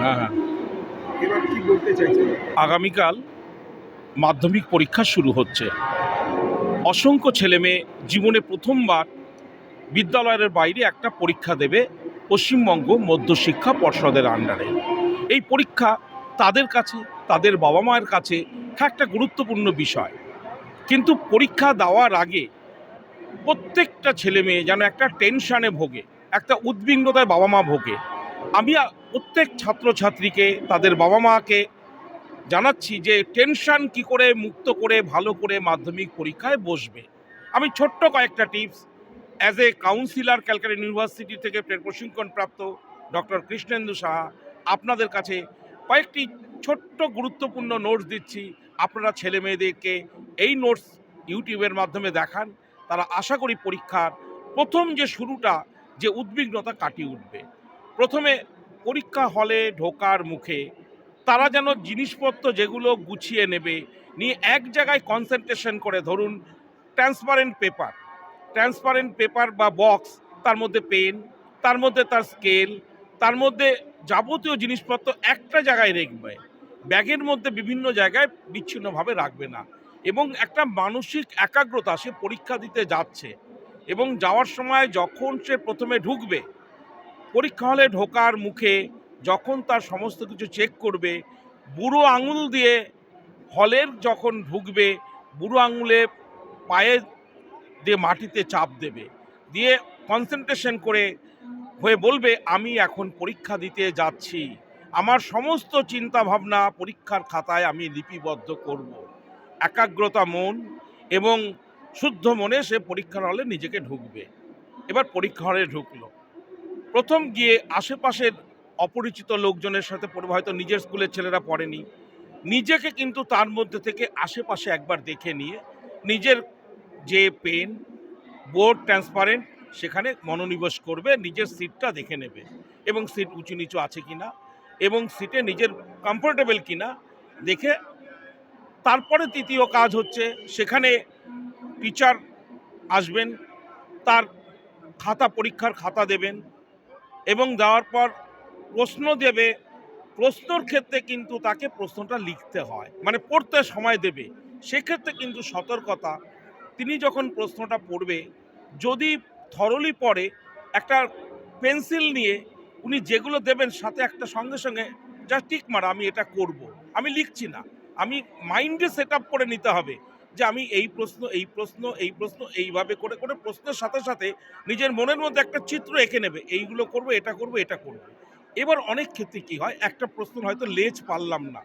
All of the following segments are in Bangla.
হ্যাঁ হ্যাঁ। আগামীকাল মাধ্যমিক পরীক্ষা শুরু হচ্ছে। অসংখ্য ছেলেমেয়ে জীবনে প্রথমবার বিদ্যালয়ের বাইরে একটা পরীক্ষা দেবে পশ্চিমবঙ্গ মধ্যশিক্ষা পর্ষদের আন্ডারে। এই পরীক্ষা তাদের কাছে, তাদের বাবা মায়ের কাছে একটা গুরুত্বপূর্ণ বিষয়। কিন্তু পরীক্ষা দেওয়ার আগে প্রত্যেকটা ছেলে মেয়ে যেন একটা টেনশানে ভোগে, একটা উদ্বিগ্নতায় বাবা মা ভোগে। আমি প্রত্যেক ছাত্রছাত্রীকে, তাদের বাবা মাকে জানাচ্ছি যে, টেনশন কি করে মুক্ত করে, ভালো করে মাধ্যমিক পরীক্ষায় বসবে। আমি ছোট্ট কয়েকটা tips. As a councillor Calcutta University থেকে প্রশিক্ষণপ্রাপ্ত ডক্টর কৃষ্ণেন্দু সাহা, আপনাদের কাছে কয়েকটি ছোট্ট গুরুত্বপূর্ণ নোটস দিচ্ছি। আপনারা ছেলে মেয়েদেরকে এই নোটস ইউটিউবের মাধ্যমে দেখান। তারা আশা করি পরীক্ষার প্রথম যে শুরুটা, যে উদ্বিগ্নতা কাটিয়ে উঠবে। প্রথমে পরীক্ষা হলে ঢোকার মুখে তারা যেন জিনিসপত্র যেগুলো গুছিয়ে নেবে নিয়ে এক জায়গায় কনসেন্ট্রেশন করে ধরুন ট্রান্সপারেন্ট পেপার ট্রান্সপারেন্ট পেপার বা বক্স তার মধ্যে পেন তার মধ্যে তার স্কেল তার মধ্যে যাবতীয় জিনিসপত্র একটা জায়গায় রাখবে। ব্যাগের মধ্যে বিভিন্ন জায়গায় বিচ্ছিন্নভাবে রাখবে না এবং একটা মানসিক একাগ্রতা সে পরীক্ষা দিতে যাচ্ছে এবং যাওয়ার সময় যখন সে প্রথমে ঢুকবে পরীক্ষা হলে ঢোকার মুখে যখন তার সমস্ত কিছু চেক করবে, বুড়ো আঙুল দিয়ে হলের যখন ঢুকবে, বুড়ো আঙুলে পায়ে দিয়ে মাটিতে চাপ দেবে, দিয়ে কনসেন্ট্রেশন করে হয়ে বলবে, আমি এখন পরীক্ষা দিতে যাচ্ছি। আমার সমস্ত চিন্তা ভাবনা পরীক্ষার খাতায় আমি লিপিবদ্ধ করব। একাগ্রতা মন এবং শুদ্ধ মনে সে পরীক্ষার হলে নিজেকে ঢুকবে। এবার পরীক্ষা হলে ঢুকলো। প্রথম গিয়ে আশেপাশের অপরিচিত লোকজনের সাথে পড়বে হয়তো নিজের স্কুলের ছেলেরা পড়েনি। নিজেকে কিন্তু তার মধ্যে থেকে আশেপাশে একবার দেখে নিয়ে নিজের যে পেন, বোর্ড ট্রান্সপারেন্ট, সেখানে মনোনিবেশ করবে, নিজের সিটটা দেখে নেবে এবং সিট উঁচু নিচু আছে কিনা এবং সিটে নিজের কমফোর্টেবল কিনা দেখে তারপরে তৃতীয় কাজ হচ্ছে সেখানে টিচার আসবেন, তার খাতা, পরীক্ষার খাতা দেবেন এবং দেওয়ার পর প্রশ্ন দেবে, প্রশ্নর ক্ষেত্রে কিন্তু তাকে প্রশ্নটা লিখতে হয় মানে পড়তে সময় দেবে। সেক্ষেত্রে কিন্তু সতর্কতা, তিনি যখন প্রশ্নটা পড়বে, যদি থরলি পড়ে, একটা পেন্সিল নিয়ে উনি যেগুলো দেবেন সাথে একটা সঙ্গে সঙ্গে, যা টিক মারা, আমি এটা করব। আমি লিখছি না। আমি মাইন্ডে সেট করে নিতে হবে। যে আমি এই প্রশ্ন এই প্রশ্ন এই প্রশ্ন, এইভাবে করে করে প্রশ্নের সাথে সাথে নিজের মনের মধ্যে একটা চিত্র এঁকে নেবে। এইগুলো করব, এটা করব এটা করব। এবার অনেক ক্ষেত্রে কি হয়, একটা প্রশ্ন হয়তো লেজ পারলাম না।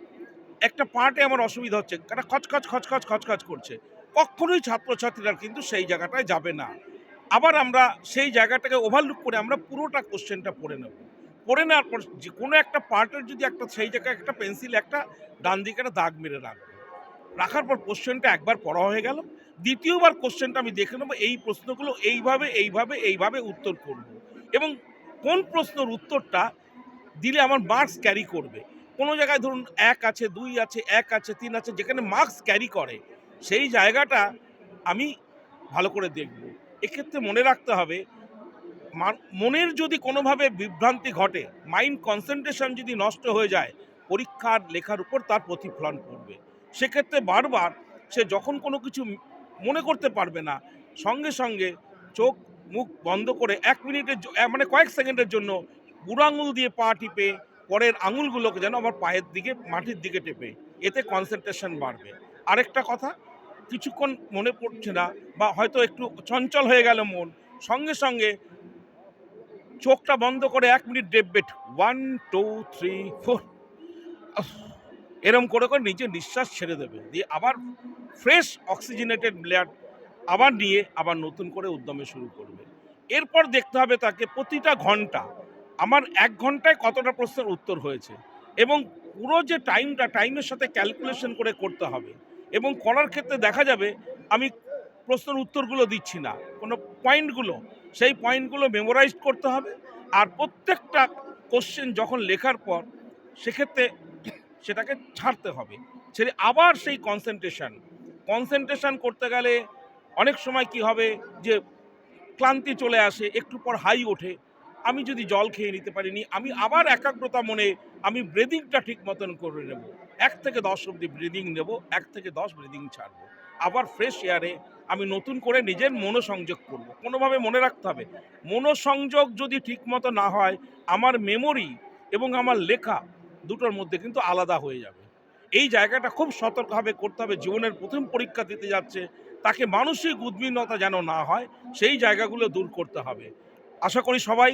একটা পার্টে আমার অসুবিধা হচ্ছে কারণ খচখচ খচখচ খচখচ করছে। কখনোই ছাত্রছাত্রীরা কিন্তু সেই জায়গাটায় যাবে না। আবার আমরা সেই জায়গাটাকে ওভারলুক করে আমরা পুরোটা কোশ্চেনটা পড়ে নেব। পড়ে নেওয়ার পর যে কোনো একটা পার্টের যদি একটা, সেই জায়গায় একটা পেন্সিল একটা ডান দিকে একটা দাগ মেরে রাখব। রাখার পর কোশ্চেনটা একবার পড়া হয়ে গেল। দ্বিতীয়বার কোশ্চেনটা আমি দেখে নেব, এই প্রশ্নগুলো এইভাবে এইভাবে এইভাবে উত্তর করব। এবং কোন প্রশ্নের উত্তরটা দিলে আমার মার্কস ক্যারি করবে? কোনো জায়গায় ধরুন এক আছে, দুই আছে, এক আছে, তিন আছে, যেখানে মার্কস ক্যারি করে, সেই জায়গাটা আমি ভালো করে দেখব। এক্ষেত্রে মনে রাখতে হবে মনের যদি কোনোভাবে বিভ্রান্তি ঘটে মাইন্ড কনসেন্ট্রেশন যদি নষ্ট হয়ে যায়, পরীক্ষার, লেখার উপর তার প্রতিফলন পড়বে সেক্ষেত্রে বারবার সে যখন কোনো কিছু মনে করতে পারবে না, সঙ্গে সঙ্গে চোখ মুখ বন্ধ করে এক মিনিটের মানে কয়েক সেকেন্ডের জন্য বুড়ো আঙুল দিয়ে পা টিপে পরের আঙুলগুলোকে যেন আমার পায়ের দিকে, মাটির দিকে টেপে। এতে কনসেন্ট্রেশন বাড়বে। আরেকটা কথা, কিছুক্ষণ মনে পড়ছে না বা হয়তো একটু চঞ্চল হয়ে গেল মন, সঙ্গে সঙ্গে চোখটা বন্ধ করে এক মিনিট ডেববেট ওয়ান টু থ্রি ফোর এরম করে করে নিচে নিঃশ্বাস ছেড়ে দেবে। দিয়ে আবার ফ্রেশ অক্সিজেনেটেড ব্লাড আবার নিয়ে আবার নতুন করে উদ্যমে শুরু করবে। এরপর দেখতে হবে তাকে প্রতিটা ঘণ্টা, আমার এক ঘন্টায় কতটা প্রশ্নের উত্তর হয়েছে এবং পুরো যে টাইমটা টাইমের সাথে ক্যালকুলেশন করে করতে হবে এবং করার ক্ষেত্রে দেখা যাবে আমি প্রশ্নের উত্তরগুলো দিচ্ছি না। কোনো পয়েন্টগুলো সেই পয়েন্টগুলো মেমোরাইজ করতে হবে আর প্রত্যেকটা কোশ্চেন যখন লেখার পর, সেক্ষেত্রে সেটাকে ছাড়তে হবে। ছেড়ে আবার সেই কনসেন্ট্রেশন কনসেন্ট্রেশন করতে গেলে অনেক সময় কি হবে যে ক্লান্তি চলে আসে, একটু পর হাই ওঠে। আমি যদি জল খেয়ে নিতে পারিনি, আমি আবার একাগ্রতা মনে আমি ব্রিদিংটা ঠিক মতন করে নেব। এক থেকে দশ অবধি ব্রিদিং নেব, এক থেকে দশ ব্রিদিং ছাড়বো। আবার ফ্রেশ এয়ারে আমি নতুন করে নিজের মনোসংযোগ করব। কোনোভাবে মনে রাখতে হবে, মনোসংযোগ যদি ঠিক মতো না হয়, আমার মেমোরি এবং আমার লেখা দুটোর মধ্যে কিন্তু আলাদা হয়ে যাবে। এই জায়গাটা খুব সতর্কভাবে করতে হবে। জীবনের প্রথম পরীক্ষা দিতে যাচ্ছে, তাকে মানসিক উদ্বিগ্নতা যেন না হয়, সেই জায়গাগুলো দূর করতে হবে। আশা করি সবাই